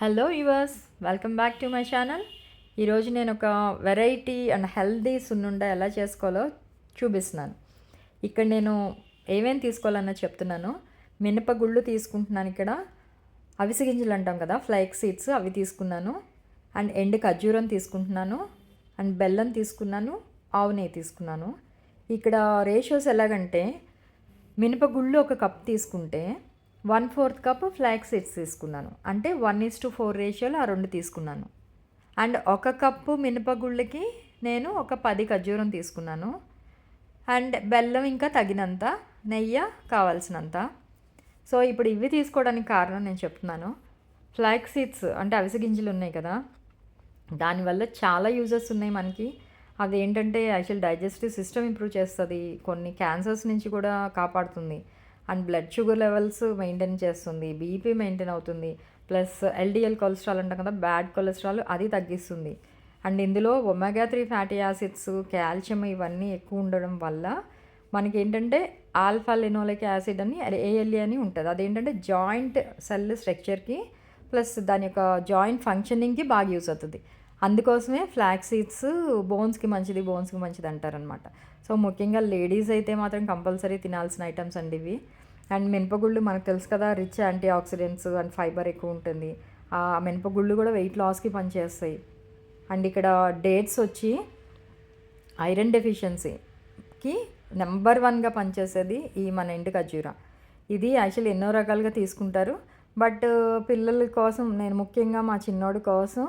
Hello yours welcome back to my channel ఈరోజు నేను ఒక వెరైటీ అండ్ హెల్దీ సున్నుండ ఎలా చేసుకోవాలో చూపిస్తున్నాను. ఇక్కడ నేను ఏమేమి తీసుకోవాలన్న చెప్తున్నాను. మినపగుళ్ళు తీసుకుంటున్నాను ఇక్కడ. అవిసె గింజలు అంటాం కదా ఫ్లైక్ సీడ్స్ అవి తీసుకున్నాను. అండ్ ఎండు ఖర్జూరం తీసుకుంటున్నాను. అండ్ బెల్లం తీసుకున్నాను. ఆవు నెయ్యి తీసుకున్నాను. ఇక్కడ రేషియోస్ ఎలాగంటే మినపగుళ్ళు ఒక కప్ తీసుకుంటే one fourth cup flax seeds తీసుకున్నాను. అంటే వన్ ఈస్ టు ఫోర్ రేషియోలో ఆ రెండు తీసుకున్నాను. అండ్ ఒక కప్పు మినపగుళ్ళకి నేను ఒక పది ఖర్జూరం తీసుకున్నాను. అండ్ బెల్లం ఇంకా తగినంత నెయ్యి కావాల్సినంత. సో ఇప్పుడు ఇవి తీసుకోవడానికి కారణం నేను చెప్తున్నాను. ఫ్లాక్ సీడ్స్ అంటే అవిసె గింజలు ఉన్నాయి కదా దానివల్ల చాలా యూజెస్ ఉన్నాయి మనకి. అదేంటంటే ఏంటంటే యాక్చువల్ డైజెస్టివ్ సిస్టమ్ ఇంప్రూవ్ చేస్తుంది కొన్ని క్యాన్సర్స్ నుంచి కూడా కాపాడుతుంది. And blood sugar levels maintain చేస్తుంది బీపీ మెయింటైన్ అవుతుంది ప్లస్ ఎల్డిఎల్ కొలెస్ట్రాల్ అంటాం కదా బ్యాడ్ కొలెస్ట్రాల్ అది తగ్గిస్తుంది. అండ్ ఇందులో omega three fatty acids calcium ఇవన్నీ ఎక్కువ ఉండడం వల్ల మనకి ఏంటంటే ఆల్ఫా లినోలిక్ యాసిడ్ అని ఏఎల్ఏ అని ఉంటుంది. అదేంటంటే జాయింట్ సెల్ స్ట్రక్చర్కి ప్లస్ దాని యొక్క జాయింట్ ఫంక్షనింగ్కి బాగా యూస్ అవుతుంది. అందుకోసమే ఫ్లాక్ సీడ్స్ బోన్స్కి మంచిది బోన్స్కి మంచిది అంటారనమాట సో ముఖ్యంగా లేడీస్ అయితే మాత్రం కంపల్సరీ తినాల్సిన ఐటమ్స్ అండి ఇవి. అండ్ మినపగుళ్ళు మనకు తెలుసు కదా rich antioxidants and fibre ఎక్కువ ఉంటుంది. ఆ మినపగుళ్ళు కూడా వెయిట్ లాస్కి పనిచేస్తాయి. అండ్ ఇక్కడ డేట్స్ వచ్చి ఐరన్ డెఫిషియన్సీకి నెంబర్ వన్గా పనిచేసేది ఈ మన ఇంటి ఖర్జూర. ఇది యాక్చువల్లీ ఎన్నో రకాలుగా తీసుకుంటారు. బట్ uh, పిల్లల కోసం నేను ముఖ్యంగా మా చిన్నోడి కోసం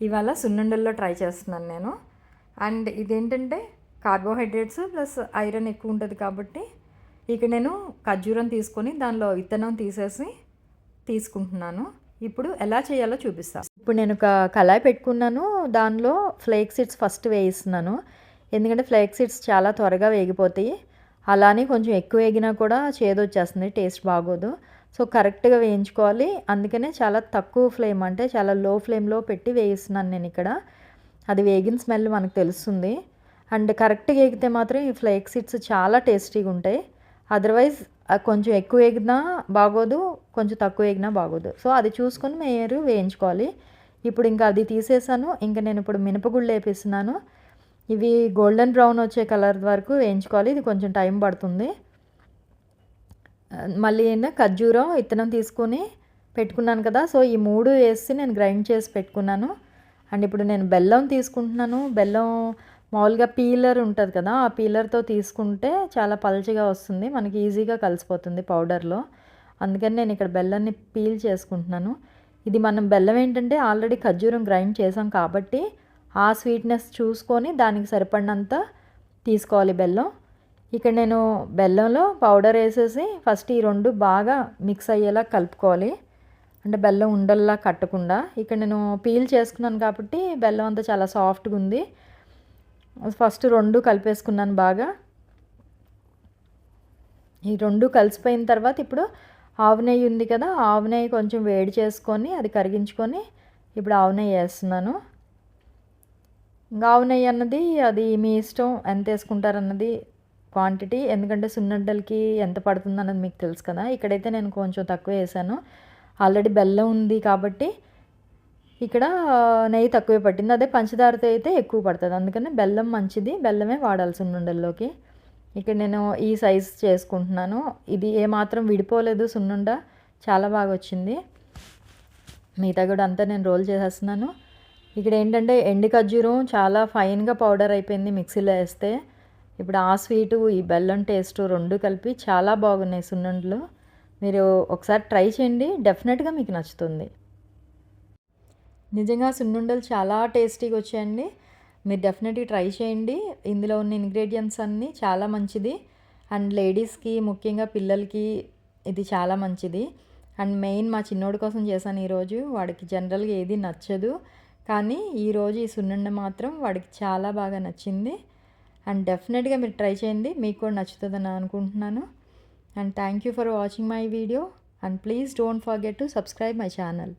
ఇవాళ సున్నుండల్లో ట్రై చేస్తున్నాను నేను. అండ్ ఇదేంటంటే కార్బోహైడ్రేట్స్ ప్లస్ ఐరన్ ఎక్కువ ఉంటుంది కాబట్టి ఇక నేను ఖర్జూరం తీసుకొని దానిలో విత్తనం తీసేసి తీసుకుంటున్నాను. ఇప్పుడు ఎలా చేయాలో చూపిస్తాను ఇప్పుడు నేను ఒక కళాయి పెట్టుకున్నాను. దానిలో ఫ్లేక్ సీడ్స్ ఫస్ట్ వేయిస్తున్నాను. ఎందుకంటే ఫ్లేక్ సీడ్స్ చాలా త్వరగా వేగిపోతాయి. అలానే కొంచెం ఎక్కువ వేగినా కూడా చేదు వచ్చేస్తుంది టేస్ట్ బాగోదు. సో కరెక్ట్గా వేయించుకోవాలి. అందుకనే చాలా తక్కువ ఫ్లేమ్ అంటే చాలా లో ఫ్లేమ్లో పెట్టి వేయిస్తున్నాను నేను ఇక్కడ. అది వేగిన స్మెల్ మనకు తెలుస్తుంది. అండ్ కరెక్ట్గా వేగితే మాత్రం ఈ ఫ్లేక్ సీడ్స్ చాలా టేస్టీగా ఉంటాయి. అదర్వైజ్ కొంచెం ఎక్కువ ఎగినా బాగోదు కొంచెం తక్కువ ఎగినా బాగోదు. సో అది చూసుకొని మీరు వేయించుకోవాలి. ఇప్పుడు ఇంకా అది తీసేసాను. ఇంకా నేను ఇప్పుడు మినపగుళ్ళు వేపిస్తున్నాను. ఇవి గోల్డెన్ బ్రౌన్ వచ్చే కలర్ వరకు వేయించుకోవాలి. ఇది కొంచెం టైం పడుతుంది. మళ్ళీ ఏంటో ఖర్జూరం ఇత్తనం తీసుకొని పెట్టుకున్నాను కదా సో ఈ మూడు వేసి నేను గ్రైండ్ చేసి పెట్టుకున్నాను. అండ్ ఇప్పుడు నేను బెల్లం తీసుకుంటున్నాను. బెల్లం మామూలుగా పీలర్ ఉంటుంది కదా ఆ పీలర్తో తీసుకుంటే చాలా పల్చగా వస్తుంది మనకి ఈజీగా కలిసిపోతుంది పౌడర్లో. అందుకని నేను ఇక్కడ బెల్లాన్ని పీల్ చేసుకుంటున్నాను. ఇది మనం బెల్లం ఏంటంటే ఆల్రెడీ ఖర్జూరం గ్రైండ్ చేసాం కాబట్టి ఆ స్వీట్నెస్ చూసుకొని దానికి సరిపడినంత తీసుకోవాలి బెల్లం. ఇక్కడ నేను బెల్లంలో పౌడర్ వేసేసి ఫస్ట్ ఈ రెండు బాగా మిక్స్ అయ్యేలా కలుపుకోవాలి. అంటే బెల్లం ఉండల్లా కట్టకుండా. ఇక్కడ నేను పీల్ చేసుకున్నాను కాబట్టి బెల్లం అంతా చాలా సాఫ్ట్గా ఉంది. ఫస్ట్ రెండు కలిపేసుకున్నాను బాగా. ఈ రెండు కలిసిపోయిన తర్వాత ఇప్పుడు ఆవు నెయ్యి ఉంది కదా ఆవు నెయ్యి కొంచెం వేడి చేసుకొని అది కరిగించుకొని ఇప్పుడు ఆవు నెయ్యి వేస్తున్నాను. ఇంకా ఆవు నెయ్యి అన్నది అది మీ ఇష్టం ఎంత వేసుకుంటారన్నది క్వాంటిటీ ఎందుకంటే సున్నడ్డలకి ఎంత పడుతుంది అన్నది మీకు తెలుసు కదా. ఇక్కడైతే నేను కొంచెం తక్కువ వేసాను. ఆల్రెడీ బెల్లం ఉంది కాబట్టి ఇక్కడ నెయ్యి తక్కువే పట్టింది. అదే పంచదారతో అయితే ఎక్కువ పడుతుంది. అందుకని బెల్లం మంచిది. బెల్లమే వాడాల్సి సున్నుండల్లోకి ఇక్కడ నేను ఈ సైజ్ చేసుకుంటున్నాను. ఇది ఏమాత్రం విడిపోలేదు సున్నుండ. చాలా బాగా వచ్చింది. మిగతా కూడా అంతా నేను రోల్ చేసేస్తున్నాను. ఇక్కడ ఏంటంటే ఎండి ఖర్జూరం చాలా ఫైన్గా పౌడర్ అయిపోయింది మిక్సీలో వేస్తే. ఇప్పుడు ఆ స్వీటు ఈ బెల్లం టేస్ట్ రెండు కలిపి చాలా బాగున్నాయి సున్నుండలు. మీరు ఒకసారి ట్రై చేయండి. డెఫినెట్గా మీకు నచ్చుతుంది. నిజంగా సున్నుండలు చాలా టేస్టీగా వచ్చాయండి మీరు డెఫినెట్గా ట్రై చేయండి. ఇందులో ఉన్న ఇంగ్రీడియంట్స్ అన్నీ చాలా మంచిది. అండ్ లేడీస్కి ముఖ్యంగా పిల్లలకి ఇది చాలా మంచిది. అండ్ మెయిన్ మా చిన్నోడి కోసం చేశాను ఈరోజు. వాడికి జనరల్గా ఏది నచ్చదు. కానీ ఈరోజు ఈ సున్నుండ మాత్రం వాడికి చాలా బాగా నచ్చింది. అండ్ డెఫినెట్గా మీరు ట్రై చేయండి. మీకు కూడా నచ్చుతుందని అనుకుంటున్నాను. And thank you for watching my video. And please don't forget to subscribe my channel.